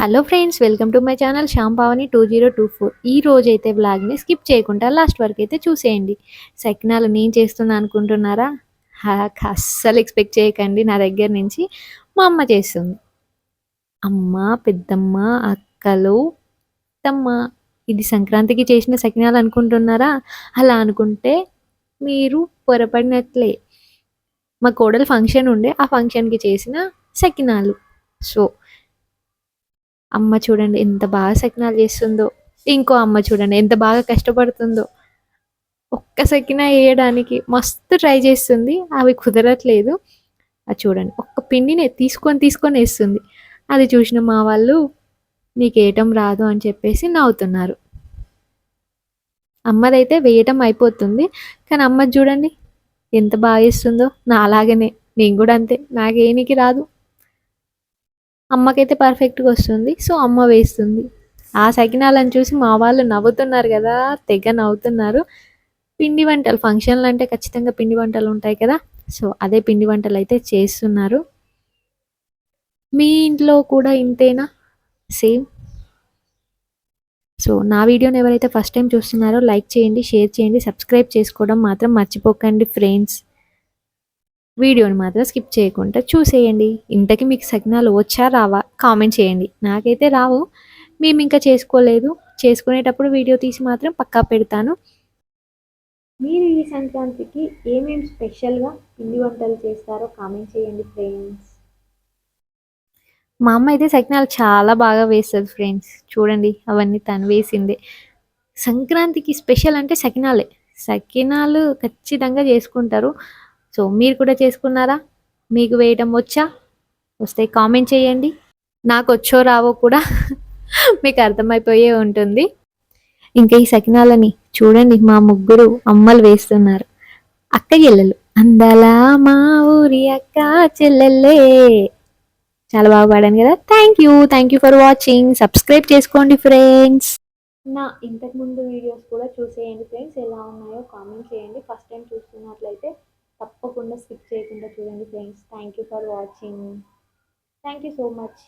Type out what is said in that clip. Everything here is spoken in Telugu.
Hello friends welcome to my channel Shyam Pavani two zero two four ఈ రోజు అయితే బ్లాగ్ని స్కిప్ చేయకుండా లాస్ట్ వరకు అయితే చూసేయండి. సకినాలు నేను చేస్తున్నా అనుకుంటున్నారా? అస్సలు ఎక్స్పెక్ట్ చేయకండి. నా దగ్గర నుంచి మా అమ్మ చేస్తుంది. అమ్మ పెద్దమ్మ అక్కలు తమ్మ ఇది సంక్రాంతికి చేసిన సకినాలు అనుకుంటున్నారా? అలా అనుకుంటే మీరు పొరపడినట్లే. మా కోడలు ఫంక్షన్ ఉండే ఆ ఫంక్షన్కి చేసిన సకినాలు. సో అమ్మ చూడండి ఎంత బాగా సకినాలు చేస్తుందో. ఇంకో అమ్మ చూడండి ఎంత బాగా కష్టపడుతుందో. ఒక్క సకిన వేయడానికి మస్తు ట్రై చేస్తుంది. అవి కుదరట్లేదు. అది చూడండి ఒక్క పిండిని తీసుకొని తీసుకొని వేస్తుంది. అది చూసిన మా వాళ్ళు నీకు వేయటం రాదు అని చెప్పేసి నవ్వుతున్నారు. అమ్మదైతే వేయటం అయిపోతుంది. కానీ అమ్మ చూడండి ఎంత బాగా వేస్తుందో నా అలాగనే నేను కూడా అంతే. నాకేనికి రాదు. అమ్మకైతే పర్ఫెక్ట్గా వస్తుంది. సో అమ్మ వేస్తుంది. ఆ సకినాలను చూసి మా వాళ్ళు నవ్వుతున్నారు కదా తెగ నవ్వుతున్నారు. పిండి వంటలు ఫంక్షన్లు అంటే ఖచ్చితంగా పిండి వంటలు ఉంటాయి కదా. సో అదే పిండి వంటలు అయితే చేస్తున్నారు. మీ ఇంట్లో కూడా ఇంతేనా? సేమ్ సో నా వీడియోని ఎవరైతే ఫస్ట్ టైం చూస్తున్నారో లైక్ చేయండి షేర్ చేయండి సబ్స్క్రైబ్ చేసుకోవడం మాత్రం మర్చిపోకండి ఫ్రెండ్స్ వీడియోని మాత్రం స్కిప్ చేయకుండా చూసేయండి. ఇంతకీ మీకు సగ్నాలు వచ్చా రావా? కామెంట్ చేయండి. నాకైతే రావు. మేము ఇంకా చేసుకోలేదు. చేసుకునేటప్పుడు వీడియో తీసి మాత్రం పక్కా పెడతాను. మీరు ఈ సంక్రాంతికి ఏమేమి స్పెషల్గా పిండి వంటలు చేస్తారో కామెంట్ చేయండి ఫ్రెండ్స్. మా అమ్మ అయితే సకినాలు చాలా బాగా వేస్తుంది ఫ్రెండ్స్. చూడండి అవన్నీ తను వేసిందే. సంక్రాంతికి స్పెషల్ అంటే సకినాలే సకినాలు ఖచ్చితంగా చేసుకుంటారు. సో మీరు కూడా చేసుకున్నారా? మీకు వేయటం వచ్చా? వస్తే కామెంట్ చేయండి. నాకు వచ్చో రావో కూడా మీకు అర్థమైపోయే ఉంటుంది. ఇంకా ఈ సకినాలని చూడండి మా ముగ్గురు అమ్మలు వేస్తున్నారు. అక్క చెల్లెలు. అందాలా మా ఊరి అక్క చెల్లెల్లే చాలా బాగా పాడాను కదా? Thank you thank you for watching subscribe చేసుకోండి ఫ్రెండ్స్ నా ఇంతకుముందు వీడియోస్ కూడా చూసేయండి ఫ్రెండ్స్ ఎలా ఉన్నాయో కామెంట్ చేయండి. ఫస్ట్ టైం చూస్తున్నట్లయితే తప్పకుండా స్కిప్ చేయకుండా చూడండి friends thank you for watching thank you so much